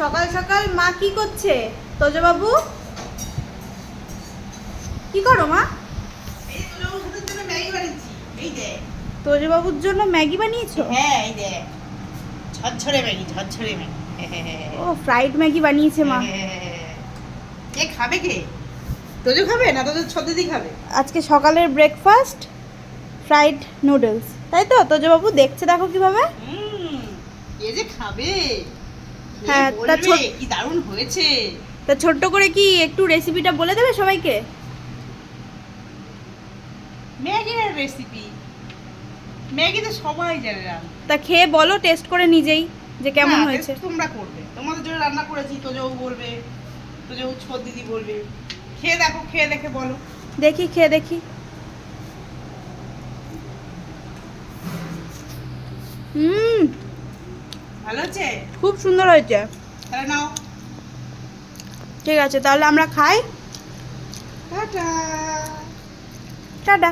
সকাল সকাল মা কি করছে? তোজো বাবু কি করো মা? এই তো জন্য ম্যাগি বানিয়েছি? এই দেখ তোজো বাবুর জন্য ম্যাগি বানিয়েছো হ্যাঁ এই দেখ ঝরঝরে ম্যাগি ঝরঝরে ম্যাগি ও ফ্রাইড ম্যাগি বানিয়েছে মা। কে খাবে কে? তোজো খাবে না তোজো ছদিদি খাবে? আজকে সকালের ব্রেকফাস্ট ফ্রাইড নুডলস তাই তো? তোজো বাবু দেখছে দেখো কীভাবে। হুম কে যে খাবে। হ্যাঁ, তা কি দারুণ হয়েছে? তা ছোট্ট করে কি একটু রেসিপিটা বলে দেবে সবাইকে? ম্যাগির রেসিপি ম্যাগি তো সবাই জানে রান্না তা খেয়ে বলো টেস্ট করে নিজেই যে কেমন হয়েছে। তোমরা করবে। তোমাদের জন্য রান্না করেছি তোজো বলবে তোজো ছোট দিদি বলবে। খেয়ে দেখো খেয়ে দেখে বলো। দেখি খেয়ে দেখি। হুম ভালো হচ্ছে? খুব সুন্দর হয়েছে। তাহলে নাও। ঠিক আছে তাহলে আমরা খাই। টাটা। টাটা।